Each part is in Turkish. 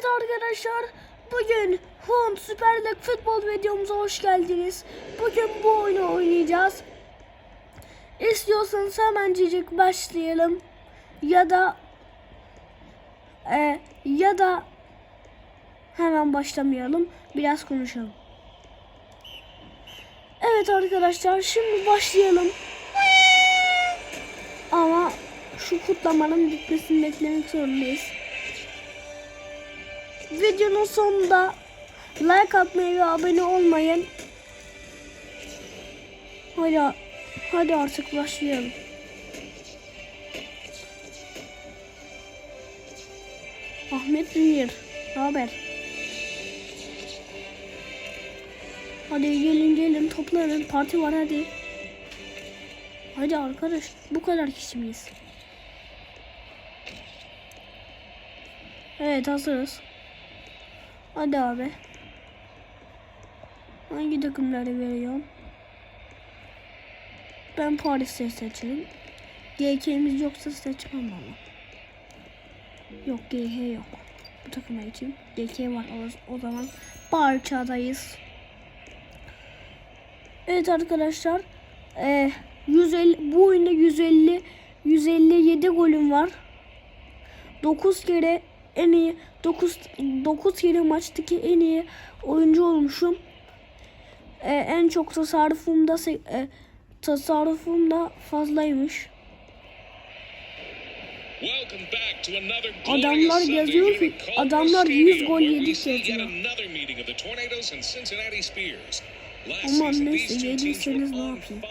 Evet arkadaşlar bugün Hunt Süper Lig futbol videomuza hoş geldiniz. Bugün bu oyunu oynayacağız. İstiyorsanız hemencecik başlayalım. Ya da e, ya da hemen başlamayalım. Biraz konuşalım. Evet arkadaşlar şimdi başlayalım. Ama şu kutlamanın bitmesini beklemek zorundayız. Videonun sonunda like atmayı ve abone olmayın. Hadi, hadi artık başlayalım. Ahmet Münir, ne haber? Hadi gelin gelin toplanın parti var hadi. Hadi arkadaş bu kadar kişi miyiz? Evet hazırız. Hadi abi. Hangi takımları veriyorum? Ben Paris'i seçerim. GK'miz yoksa seçmem ama. Yok GK yok. Bu takıma için GK var o, o zaman parçadayız. Evet arkadaşlar. Ee, 150 bu oyunda 150 157 golüm var. 9 kere en iyi 9 9 kere maçtaki en iyi oyuncu olmuşum. Ee, en çok tasarrufumda e, tasarrufum fazlaymış. To another Adamlar yazıyor ki, adamlar 100 Stadium, gol yedik yazıyor. season, neyse, yediyseniz ne yapayım?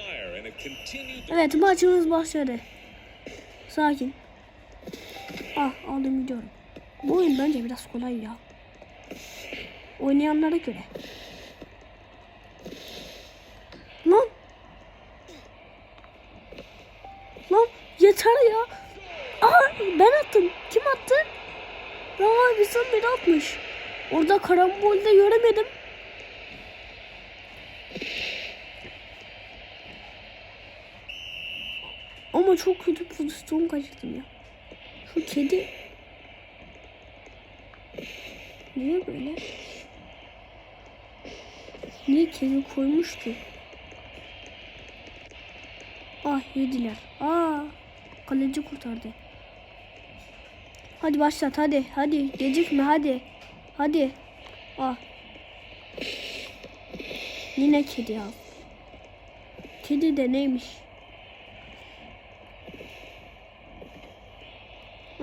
Evet maçımız başladı. Sakin. Ah aldım gidiyorum. Bu oyun bence biraz kolay ya. Oynayanlara göre. Lan. Lan yeter ya. Aa ben attım. Kim attı? Aa bizim biri atmış. Orada karambolde göremedim. Ama çok kötü pozisyon kaçırdım ya. Şu kedi Niye böyle? Niye kedi koymuş ki? Ah yediler. Aa kaleci kurtardı. Hadi başlat hadi hadi gecikme hadi. Hadi. Ah. Yine kedi al. Kedi de neymiş?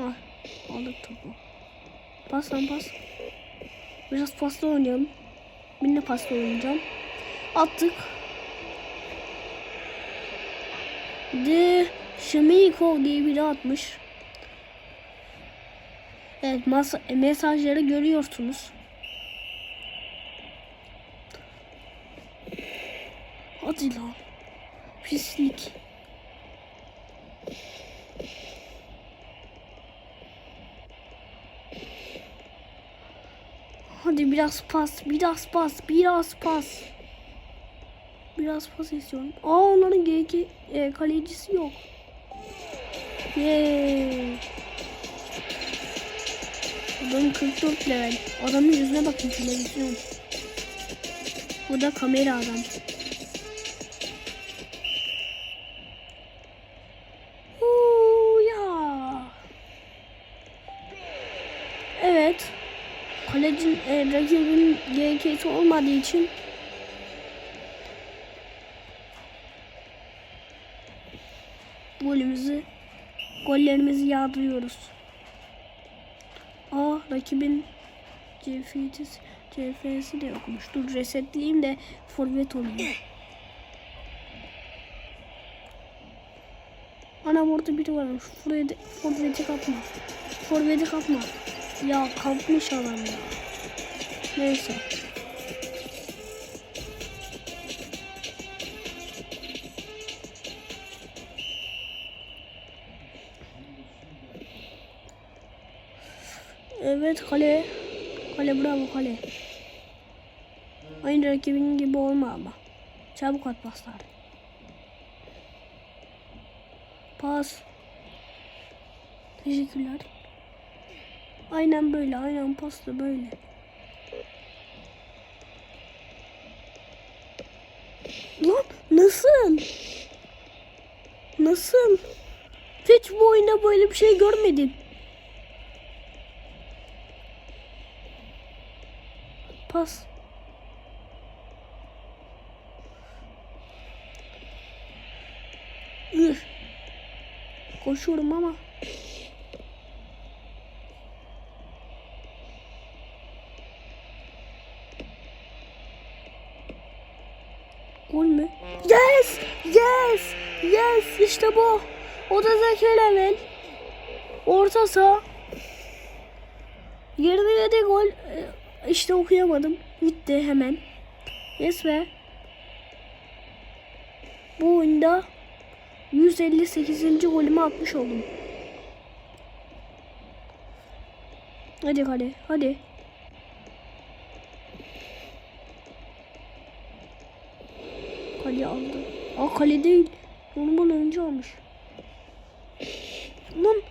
Ah, aldık topu. Pas lan pas. Biraz pasla oynayalım. Ben de oynayacağım. Attık. De Şimikov diye biri atmış. Evet mesajları görüyorsunuz. Hadi lan. Pislik. Hadi biraz pas, biraz pas, biraz pas. Biraz pas istiyorum. Aa onların GG e, kalecisi yok. Yeee. Adam 44 level. Adamın yüzüne bakın televizyon. Bu da kamera adam. Kalecin e, rakibin GK'si olmadığı için golümüzü gollerimizi yağdırıyoruz. Aa rakibin CF'si CF'si de yokmuş. Dur resetleyeyim de forvet olayım. Ana orada biri varmış. Forveti kapma. Forveti kapma. Ya kapmış adam ya. Neyse. Evet kale. Kale bravo kale. Aynı rakibinin gibi olma ama. Çabuk at paslar. Pas. Teşekkürler. Aynen böyle. Aynen pasta böyle. Lan nasıl? Nasıl? Hiç bu oyunda böyle bir şey görmedim. Pas. Üf. Koşuyorum ama. Gol mü? Yes! Yes! İşte bu. O da Zeki Level. Orta saha. 27 gol. Ee, İşte okuyamadım. Gitti hemen. Yes ve bu oyunda 158. golümü atmış oldum. Hadi hadi hadi. Kale aldı. Aa kale değil. Bana önce almış. Lan.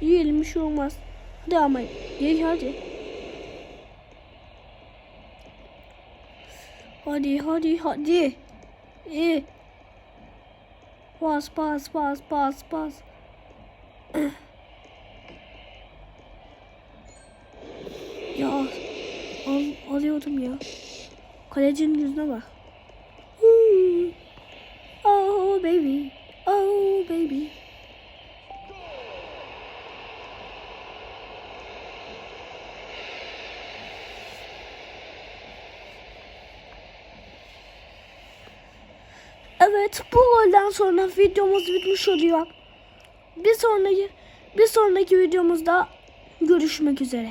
Yiyelim bir şey olmaz. Hadi ama ye hadi. Hadi hadi hadi. İyi. Pas pas pas pas pas. Ya al, alıyordum ya. Kalecinin yüzüne bak. Hmm. Oh baby. Oh baby. Evet bu golden sonra videomuz bitmiş oluyor. Bir sonraki bir sonraki videomuzda görüşmek üzere.